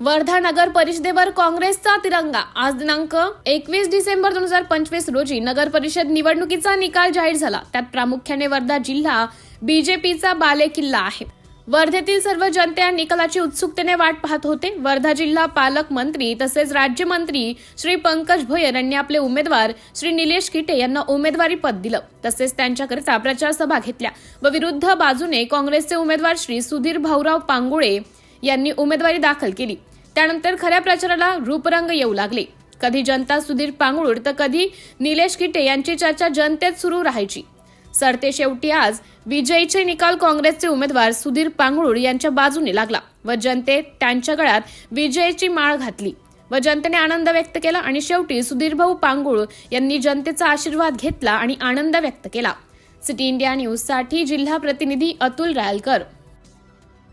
वर्धा नगर परिषदेवर काँग्रेसचा तिरंगा. आज दिनांक एकवीस डिसेंबर दोन हजार पंचवीस रोजी नगर परिषद निवडणुकीचा निकाल जाहीर झाला. त्यात प्रामुख्याने वर्धा जिल्हा बीजेपीचा बालेकिल्ला आहे. वर्धेतील सर्व जनते या निकालाची उत्सुकतेने वाट पाहत होते. वर्धा जिल्हा पालकमंत्री तसेच राज्यमंत्री श्री पंकज भोयर यांनी आपले उमेदवार श्री निलेश किटे यांना उमेदवारी पद दिलं. तसेच त्यांच्याकरिता प्रचार सभा घेतल्या. व विरुद्ध बाजूने काँग्रेसचे उमेदवार श्री सुधीर भाऊराव पांगुळे यांनी उमेदवारी दाखल केली. त्यानंतर खऱ्या प्रचाराला रूपरंग येऊ लागले. कधी जनता सुधीर पांगुळ तर कधी निलेश किटे यांची चर्चा जनतेत सुरू राहायची. सरते शेवटी आज विजयीचे निकाल काँग्रेसचे उमेदवार सुधीर पांगुळ यांच्या बाजूने लागला व जनतेत त्यांच्या गळ्यात विजयाची माळ घातली. व जनतेने आनंद व्यक्त केला आणि शेवटी सुधीरभाऊ पांगुळ यांनी जनतेचा आशीर्वाद घेतला आणि आनंद व्यक्त केला. सिटी इंडिया न्यूजसाठी जिल्हा प्रतिनिधी अतुल रायलकर.